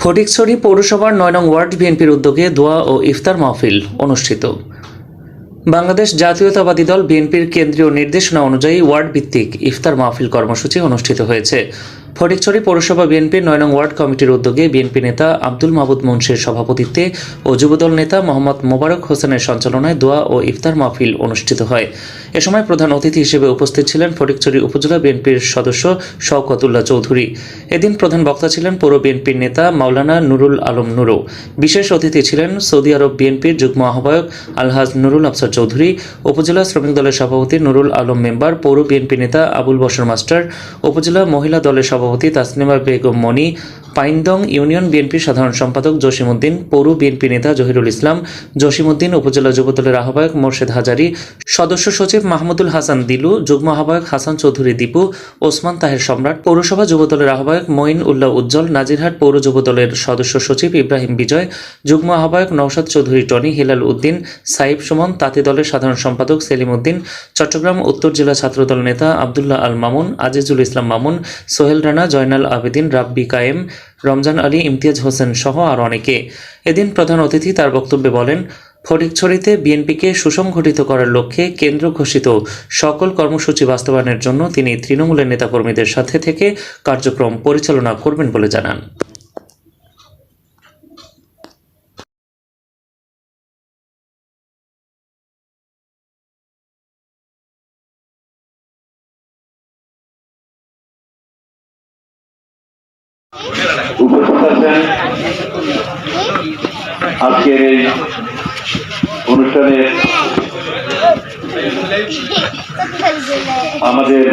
ফটিকছড়ি পৌরসভার নয় নং ওয়ার্ড বিএনপির উদ্যোগে দোয়া ও ইফতার মাহফিল অনুষ্ঠিত। বাংলাদেশ জাতীয়তাবাদী দল বিএনপির কেন্দ্রীয় নির্দেশনা অনুযায়ী ওয়ার্ড ভিত্তিক ইফতার মাহফিল কর্মসূচি অনুষ্ঠিত হয়েছে। ফটিকছড়ি পৌরসভা বিএনপির নয় নং ওয়ার্ড কমিটির উদ্যোগে বিএনপি নেতা আব্দুল মাহবুদ মুন্সির সভাপতিত্বে ও যুবদল নেতা মোহাম্মদ মোবারক হোসেনের সঞ্চালনায় দোয়া ও ইফতার মাহফিল অনুষ্ঠিত হয়। এ সময় প্রধান অতিথি হিসেবে উপস্থিত ছিলেন ফটিকছড়ি উপজেলা বিএনপির সদস্য শওকতুল্লাহ চৌধুরী। এদিন প্রধান বক্তা ছিলেন পৌর বিএনপির নেতা মাওলানা নুরুল আলম নুরু। বিশেষ অতিথি ছিলেন সৌদি আরব বিএনপির যুগ্ম আহ্বায়ক আলহাজ নুরুল আফসার চৌধুরী, উপজেলা শ্রমিক দলের সভাপতি নুরুল আলম মেম্বার, পৌর বিএনপি নেতা আবুল বসর মাস্টার, উপজেলা মহিলা দলের সভাপতি তাসনিমা বেগম মনি পাইনদং ইউনিয়ন বিএনপির সাধারণ সম্পাদক জসিমউদ্দিন, পৌর বিএনপি নেতা জহিরুল ইসলাম, জসিমউদ্দিন, উপজেলা যুবদলের আহ্বায়ক মোর্শেদ হাজারি, সদস্য সচিব মাহমুদুল হাসান দিলু, যুগ্ম আহ্বায়ক হাসান চৌধুরী দীপু, ওসমান তাহের সম্রাট, পৌরসভা যুবদলের আহ্বায়ক মঈন উল্লাহ উজ্জ্বল, নাজিরহাট পৌর যুবদলের সদস্য সচিব ইব্রাহিম বিজয়, যুগ্ম আহ্বায়ক নওশাদ চৌধুরী টনি, হিলাল উদ্দিন সাইব সুমন, তাঁতি দলের সাধারণ সম্পাদক সেলিম উদ্দিন চট্টগ্রাম উত্তর জেলা ছাত্রদল নেতা আবদুল্লাহ আল মামুন, আজিজুল ইসলাম মামুন, সোহেল রানা, জয়নাল আবেদিন, রাব্বি কায়েম রমজান আলী, ইমতিয়াজ হোসেন সহ আর অনেকে। এদিন প্রধান অতিথি তার বক্তব্যে বলেন, ফটিকছড়িতে বিএনপিকে সুসংগঠিত করার লক্ষ্যে কেন্দ্র ঘোষিত সকল কর্মসূচি বাস্তবায়নের জন্য তিনি তৃণমূলের নেতাকর্মীদের সাথে থেকে কার্যক্রম পরিচালনা করবেন বলে জানান। উপস্থিত আছেন আজকের এই অনুষ্ঠানে আমাদের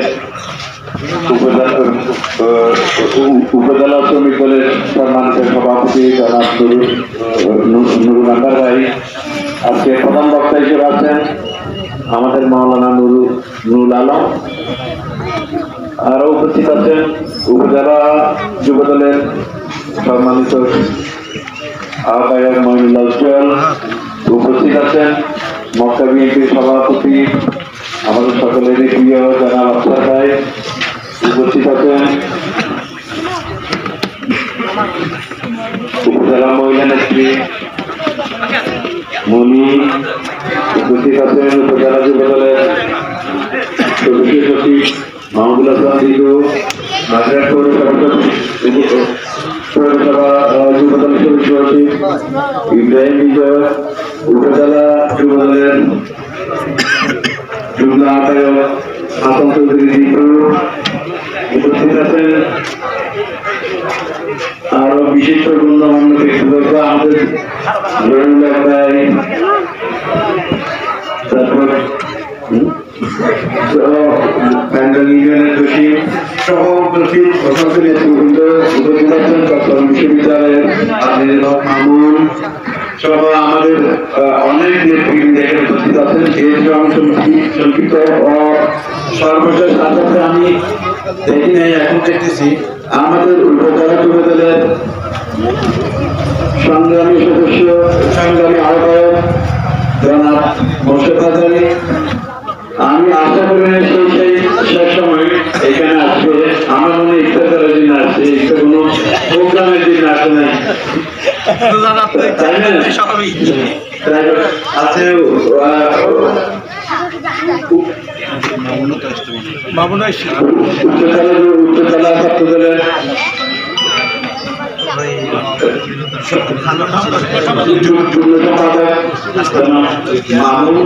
উপজেলা শ্রমিক দলের সম্মানিত সভাপতি জনাব নুরুল আন্দার ভাই। আজকে প্রধান বক্তা হিসেবে আছেন আমাদের মাওলানা নুরুল নুরুল আলম। আরও উপস্থিত আছেন উপজেলা যুব দলের সম্মানিত আহ্বায়ক মহিনুল্লাহ উজ্জ্বল। উপস্থিত আছেন মক্কা বিএনপির সভাপতি, আমাদের সকলেরই প্রিয় জানাব আফসার ভাই। উপস্থিত আছেন উপজেলা মহিলা নেত্রী মনি। উপস্থিত আছেন উপজেলা যুব দলের সচিব মাহমুদুল হাসান দিলু নাজিরাট পৌরসভা সদস্য সচিব, ইব্রাহিম বিজয়, উপজেলা যুবদলের যুগ্ম আহ্বায়ক হাসান চৌধুরী দীপু উপস্থিত আরও বিশিষ্ট গণ্যমান্য আমাদের নেতৃবৃন্দ এখানে উপস্থিত আছেন যেহেতু আমি সংক্ষিপ্ত- সংক্ষিপ্ত ও সর্বশেষ আসাতে আমি দেখি নাই এখন দেখতেছি। আমাদের উপজেলা যুবদলের সংগ্রামী সদস্য সংগ্রামী আহ্বায়ক জনাব মোর্শেদ আমি আশা করি সেই সেই শেষ সময় এখানে আসবে। আমার মনে ইফতার করার জন্য আসছে ইফতার কোনো প্রোগ্রামের জন্য আসে নাই? তাই আছে উচ্চতলা উচ্চতলা ছাত্র দলের যুগ্ম সম্পাদক মামুন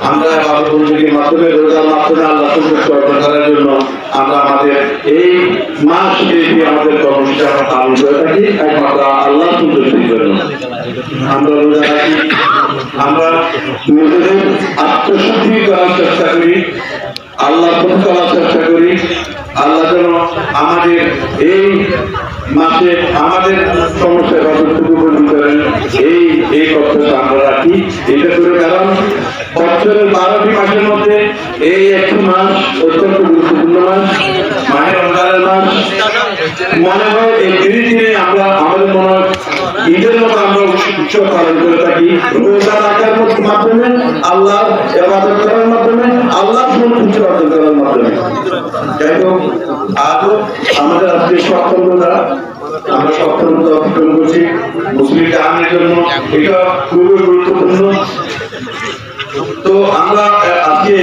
আমরা বাবুবন্দির মাধ্যমে রোজার মাধ্যমে আল্লাহ সন্তুষ্ট করার জন্য আমরা আমাদের এই মাস ব্যাপী আমাদের কর্মসূচি পালন করে থাকি, একমাত্র আল্লাহ সন্তুষ্টির জন্য আমরা রোজা রাখি, আমরা নিজেদের আত্মশুদ্ধি করার চেষ্টা করি, আল্লাহ প্রতি করার চেষ্টা করি, আল্লাহ যেন আমাদের এই মাসে আমাদের সমস্যা কতটুকু করেন এই এই প্রত্যাশা আমরা রাখি কারণ বছরের বারোটি মাসের মধ্যে এই একটি মাস অত্যন্ত গুরুত্বপূর্ণ মাস। মায়ের রমজানের মাস। মনে হয় এই ধীরে ধীরে আমরা আমাদের মনে ঈদের মতো আমরা উৎসব পালন করে থাকি। রোজা রাখার মাধ্যমে আল্লাহ এবাদত করার মাধ্যমে আল্লাহ সন্তুষ্টি অর্জন করার মাধ্যমে। যাই হোক, আজও আমাদের আজকে সক্ষমতা আমরা সক্ষমতা অর্জন করছি। মুসলিম জাহানের জন্য এটা খুবই গুরুত্বপূর্ণ। তো আমরা আজকে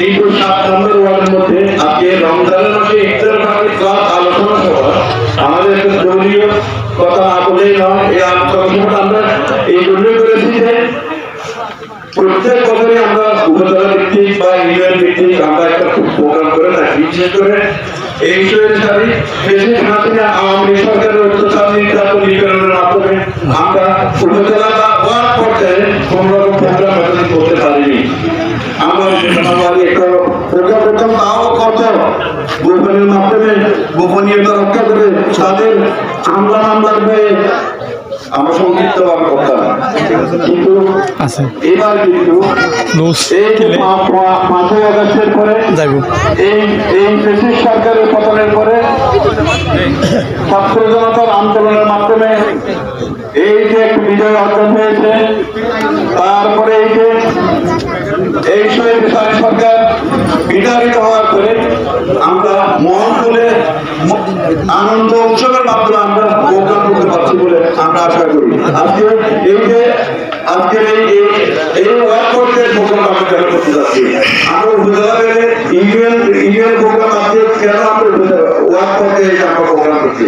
এই সাত ওয়ার্ডের মধ্যে আজকে রমজানের মাসে ইফতার ভাগে ক্লাস আলোচনা সভা। আমাদের একটা দলীয় কথা না বলেই নয় এই আলোচনা আমরা এই জন্যই করেছি যে প্রত্যেক বছরই আমরা উপজেলা ভিত্তিক বা ইউনিয়ন ভিত্তিক আমরা একটা খুব প্রোগ্রাম করে থাকি। বিশেষ করে এই বিষয়ের সাথে দেশের হাসিনা আওয়ামী সরকারের অত্যাচার নির্যাতন নিপীড়নের মাধ্যমে আমরা উপজেলা বা ওয়ার্ড পর্যায়ে কোন রকম প্রোগ্রাম আয়োজন করতে পারিনি আমরা আমাদের একটা প্রোগ্রাম করতাম তাও কত গোপনের মাধ্যমে গোপনীয়তা রক্ষা করে তাদের হামলা মামলার হয়ে আমরা সংক্ষিপ্ত করতাম কিন্তু এবার কিন্তু এই পাঁচই আগস্টের পরে এই এই ব্রিটিশ সরকারের পতনের পরে ছাত্র জনতার আন্দোলনের মাধ্যমে এই যে একটি বিজয় অর্জন হয়েছে তারপরে এই যে এই বিচারী সরকার বিতাড়িত হওয়ার পরে আমরা মন খুলে ম- আনন্দ উৎসবের মাধ্যমে আমরা প্রোগ্রাম করতে পারছি বলে আমরা আশা করি। আজকে এই যে আজকে এই, এই- এই ওয়ার্ক করতে প্রোগ্রাম আমরা করতে যাচ্ছি? আমরা প্রোগ্রাম আজকে কেন আমরা ওয়ার্ক করতে এই আমরা প্রোগ্রাম করছি?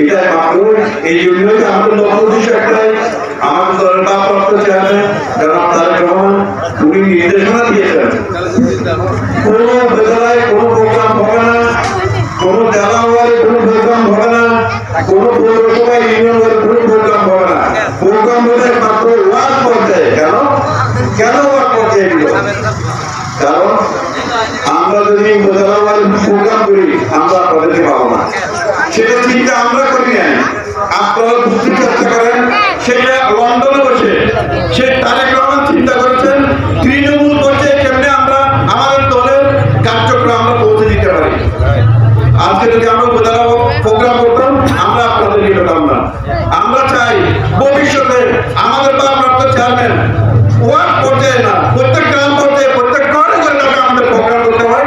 এটা মাত্র এই জন্যই আমাদের লক্ষ্য উদ্দেশ্য একটাই। দলের চেয়ারম্যান জনাব তারেক রহমান, উনি নির্দেশনা কারণ আমরা যদি উপজেলা প্রোগ্রাম করি, আমরা আপনাদেরকে পাবো না। সেটা চিন্তা আমরা করি নাই। আপনারা বুঝতে চেষ্টা করেন, সেটা লন্ডনে বসে সে তারেক রহমান চিন্তা করেছেন, তৃণমূল পর্যায়ে কেমনে আমরা আমাদের দলের কার্যক্রম আমরা পৌঁছে দিতে পারি। আজকে যদি আমরা উপজেলা প্রোগ্রাম করতাম, আমরা আপনাদের পেতাম না। আমরা চাই ভবিষ্যতে আমাদের ভারপ্রাপ্ত চেয়ারম্যান ওয়ার্ড পর্যায়ে না প্রত্যেক গ্রাম পর্যায়ে প্রত্যেক ঘরে ঘরে যাতে আমাদের প্রোগ্রাম করতে হয়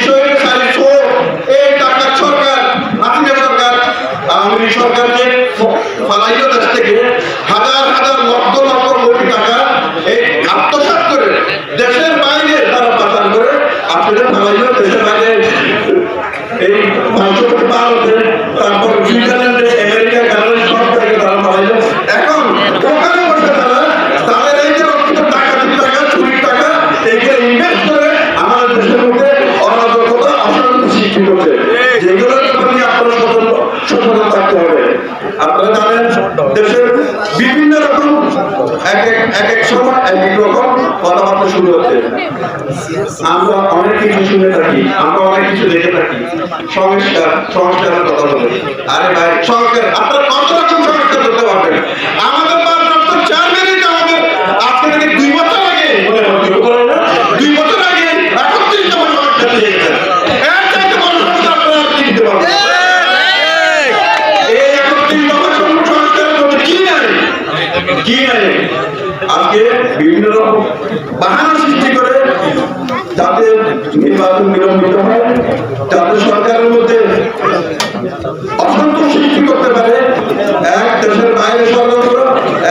আমরা অনেক কিছু শুনে থাকি, আমরা অনেক কিছু দেখে থাকি। সংস্কার, সংস্কারের কথা বলে। আরে ভাই, সংস্কার, আপনারা রকম সংস্কার করতে পারবেন। আমাদের বিভিন্ন রকম বাহানা সৃষ্টি করে যাতে নির্বাচন বিলম্বিত হয় যাতে সরকারের মধ্যে অসন্তোষ সৃষ্টি করতে পারে এক দেশের বাইরে ষড়যন্ত্র এক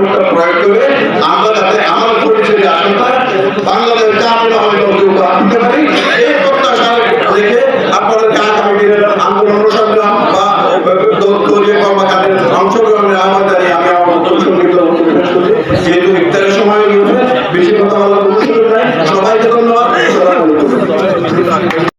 ভোটটা প্রয়োগ করে আমরা যাতে